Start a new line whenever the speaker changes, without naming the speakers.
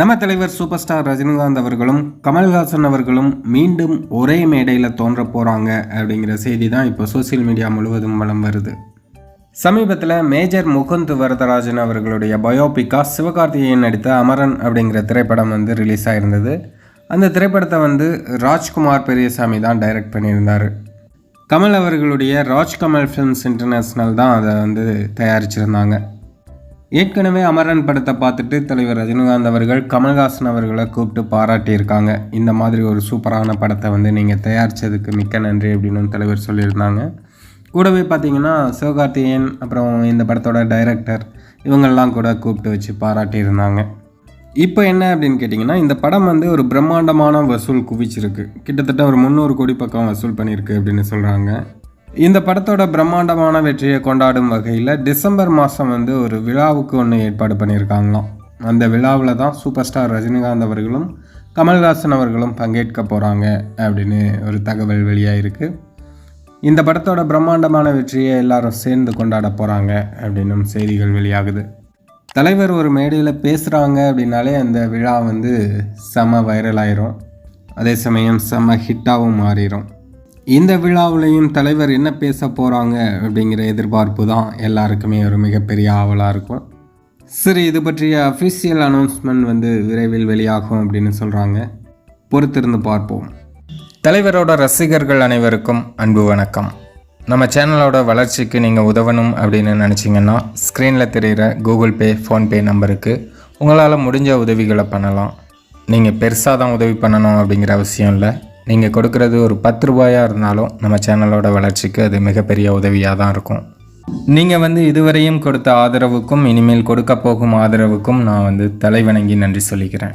நம்ம தலைவர் super star Rajinikanth அவர்களும் கமல்ஹாசன் அவர்களும் மீண்டும் ஒரே மேடையில் தோன்ற போகிறாங்க அப்படிங்கிற செய்தி தான் இப்போ சோஷியல் மீடியா முழுவதும் வலம் வருது. சமீபத்தில் மேஜர் முகுந்த் வரதராஜன் அவர்களுடைய பயோபிக்கா சிவகார்த்திகேயன் நடித்த அமரன் அப்படிங்கிற திரைப்படம் வந்து ரிலீஸ் ஆயிருந்தது. அந்த திரைப்படத்தை வந்து ராஜ்குமார் பெரியசாமி தான் டைரக்ட் பண்ணியிருந்தார். கமல் அவர்களுடைய ராஜ்கமல் ஃபிலிம்ஸ் இன்டர்நேஷ்னல் தான் அதை வந்து தயாரிச்சிருந்தாங்க. ஏற்கனவே அமரன் படத்தை பார்த்துட்டு தலைவர் ரஜினிகாந்த் அவர்கள் கமல்ஹாசன் அவர்களை கூப்பிட்டு பாராட்டியிருக்காங்க. இந்த மாதிரி ஒரு சூப்பரான படத்தை வந்து நீங்கள் தயாரித்ததுக்கு மிக்க நன்றி அப்படின்னு தலைவர் சொல்லியிருந்தாங்க. கூடவே பார்த்தீங்கன்னா சிவகார்த்திகேயன் அப்புறம் இந்த படத்தோட டைரக்டர் இவங்கெல்லாம் கூட கூப்பிட்டு வச்சு பாராட்டியிருந்தாங்க. இப்போ என்ன அப்படின்னு கேட்டிங்கன்னா இந்த படம் வந்து ஒரு பிரம்மாண்டமான வசூல் குவிச்சிருக்கு. கிட்டத்தட்ட ஒரு முந்நூறு கோடி பக்கம் வசூல் பண்ணியிருக்கு அப்படின்னு சொல்கிறாங்க இந்த படத்தோட பிரம்மாண்டமான வெற்றியை கொண்டாடும் வகையில் டிசம்பர் மாதம் வந்து ஒரு விழாவுக்கு ஒன்று ஏற்பாடு பண்ணியிருக்காங்களாம். அந்த விழாவில் தான் சூப்பர் ஸ்டார் ரஜினிகாந்த் அவர்களும் கமல்ஹாசன் அவர்களும் பங்கேற்க போகிறாங்க அப்படின்னு ஒரு தகவல் வெளியாயிருக்கு. இந்த படத்தோட பிரம்மாண்டமான வெற்றியை எல்லாரும் சேர்ந்து கொண்டாட போகிறாங்க அப்படின்னும் செய்திகள் வெளியாகுது. தலைவர் ஒரு மேடையில் பேசுகிறாங்க அப்படின்னாலே அந்த விழா வந்து செம வைரல் ஆயிரும். அதே சமயம் செம ஹிட்டாகவும் மாறிடும் இந்த விழாவிலையும் தலைவர் என்ன பேச போகிறாங்க அப்படிங்கிற எதிர்பார்ப்பு தான் எல்லாருக்குமே ஒரு மிகப்பெரிய ஆவலாக இருக்கும். சரி இது பற்றிய அஃபிஷியல் அனௌன்ஸ்மெண்ட் வந்து விரைவில் வெளியாகும் அப்படின்னு சொல்கிறாங்க பொறுத்திருந்து பார்ப்போம். தலைவரோட ரசிகர்கள் அனைவருக்கும் அன்பு வணக்கம். நம்ம சேனலோட வளர்ச்சிக்கு நீங்கள் உதவணும் அப்படின்னு நினச்சிங்கன்னா ஸ்க்ரீனில் தெரிகிற கூகுள் பே ஃபோன்பே நம்பருக்கு உங்களால் முடிஞ்ச உதவிகளை பண்ணலாம். நீங்கள் பெருசாக தான் உதவி பண்ணணும் அப்படிங்கிற அவசியம் இல்லை. நீங்கள் கொடுக்குறது ஒரு பத்து ரூபாயாக இருந்தாலும் நம்ம சேனலோட வளர்ச்சிக்கு அது மிகப்பெரிய உதவியாக தான் இருக்கும். நீங்கள் வந்து இதுவரையும் கொடுத்த ஆதரவுக்கும் இனிமேல் கொடுக்க போகும் ஆதரவுக்கும் நான் வந்து தலைவணங்கி நன்றி சொல்லிக்கிறேன்.